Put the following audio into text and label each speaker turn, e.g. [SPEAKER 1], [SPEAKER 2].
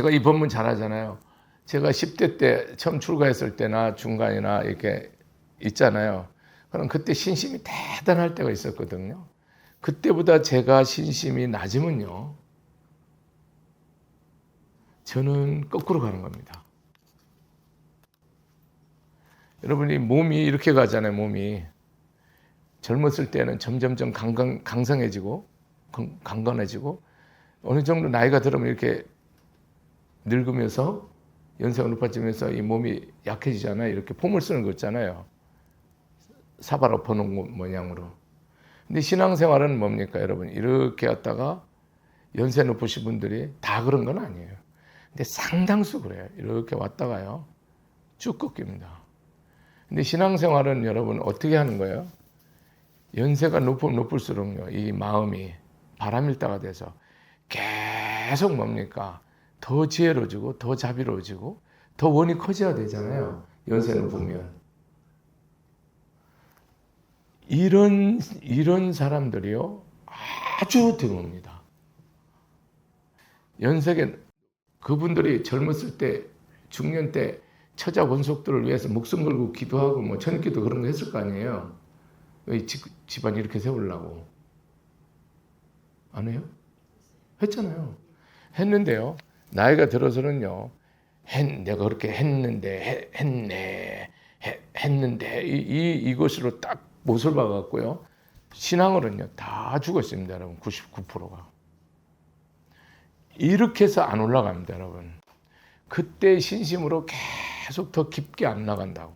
[SPEAKER 1] 제가 이 법문 잘하잖아요. 제가 10대 때 처음 출가했을 때나 중간이나 이렇게 있잖아요. 그럼 그때 신심이 대단할 때가 있었거든요. 그때보다 제가 신심이 낮으면요. 저는 거꾸로 가는 겁니다. 여러분이 몸이 이렇게 가잖아요, 몸이. 젊었을 때는 점점점 강강, 강성해지고, 강, 강건해지고, 어느 정도 나이가 들으면 이렇게 늙으면서 연세가 높아지면서 이 몸이 약해지잖아요. 이렇게 폼을 쓰는 거 있잖아요. 사발 엎어놓은 거 모양으로. 근데 신앙생활은 뭡니까, 여러분? 이렇게 왔다가 연세 높으신 분들이 다 그런 건 아니에요. 근데 상당수 그래요. 이렇게 왔다가요. 쭉 꺾입니다. 근데 신앙생활은 여러분 어떻게 하는 거예요? 연세가 높으면 높을수록요, 이 마음이 바람일다가 돼서 계속 뭡니까? 더 지혜로워지고, 더 자비로워지고, 더 원이 커져야 되잖아요. 연세 높으면. 이런, 이런 사람들이요, 아주 드뭅니다. 연세계, 그분들이 젊었을 때, 중년 때, 처자 원속들을 위해서 목숨 걸고 기도하고 뭐 천기도 그런 거 했을 거 아니에요. 이 집, 집안 이렇게 세우려고. 안 해요? 했잖아요. 했는데요. 나이가 들어서는요. 했, 내가 그렇게 했는데, 했, 네 했 는데, 이, 이, 이것으로 딱 못을 박았고요. 신앙으로는요. 다 죽었습니다, 여러분. 99%가. 이렇게 해서 안 올라갑니다, 여러분. 그때 신심으로 계속 더 깊게 안 나간다고.